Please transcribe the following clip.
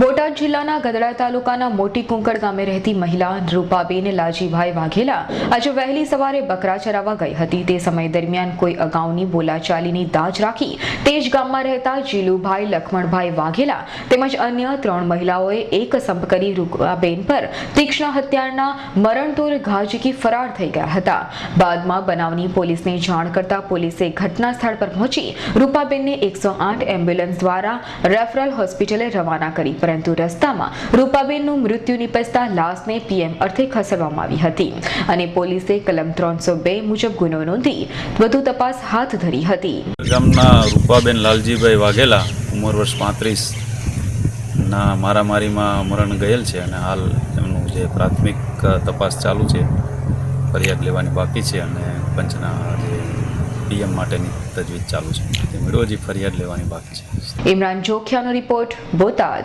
બોટાદ જિલ્લાના ગદડા તાલુકાના મોટી કુંકડ ગામે રહેતી મહિલા રૂપાબેન લાજીભાઈ વાઘેલા આજે વહેલી સવારે બકરા ચરાવવા ગઈ હતી. તે સમય દરમિયાન કોઈ અગાઉની બોલાચાલીની દાજ રાખી તે જ ગામમાં રહેતા જીલુભાઈ લખમણભાઈ વાઘેલા તેમજ અન્ય ત્રણ મહિલાઓએ એક સંપ કરી રૂપાબેન પર તીક્ષ્ણ હત્યાના મરણતોર ઘા ફરાર થઈ ગયા હતા. બાદમાં બનાવની પોલીસને જાણ કરતા પોલીસે ઘટના સ્થળ પર પહોંચી રૂપાબેનને એકસો આઠ એમ્બ્યુલન્સ દ્વારા રેફરલ હોસ્પિટલે રવાના કરી. પરંતુ રસ્તામાં રૂપાબેનનું મૃત્યુ નિપજતા લાશને પીએમ અર્થે ખસેડવામાં આવી હતી અને પોલીસે કલમ ત્રણસો બે મુજબ ગુનો નોંધી વધુ તપાસ હાથ ધરી હતી. ગામના રૂપાબેન લાલજીભાઈ વાઘેલા ઉંમર વર્ષ પાંત્રીસ ના મારામારીમાં મરણ ગયેલ છે અને હાલ એમનું જે પ્રાથમિક તપાસ ચાલુ છે ફરિયાદ લેવાની બાકી છે અને પંચના જે પીએમ માટેની તજવીજ ચાલુ છે. તે મેળવો હજી ફરિયાદ લેવાની બાકી છે. ઇમરાન જોખિયાનો રિપોર્ટ બોટાદ.